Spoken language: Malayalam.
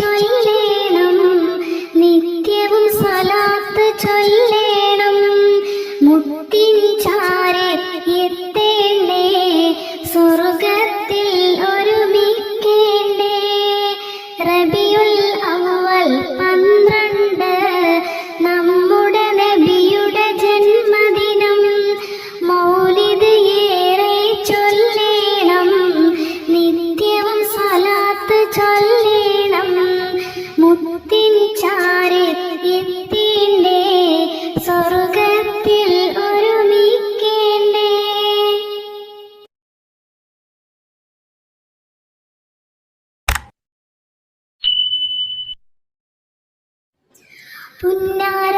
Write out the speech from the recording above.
ചൊല്ലേണം. നിത്യവും സലാത്ത് ചൊല്ലേണം. മുത്തിൻ ചാരെ എത്തേണ്ടേ? സ്വർഗത്തിൽ ഒരുമിക്കേണ്ടേ? റബിയുൽ അവൽ പന്ത പുന്നാര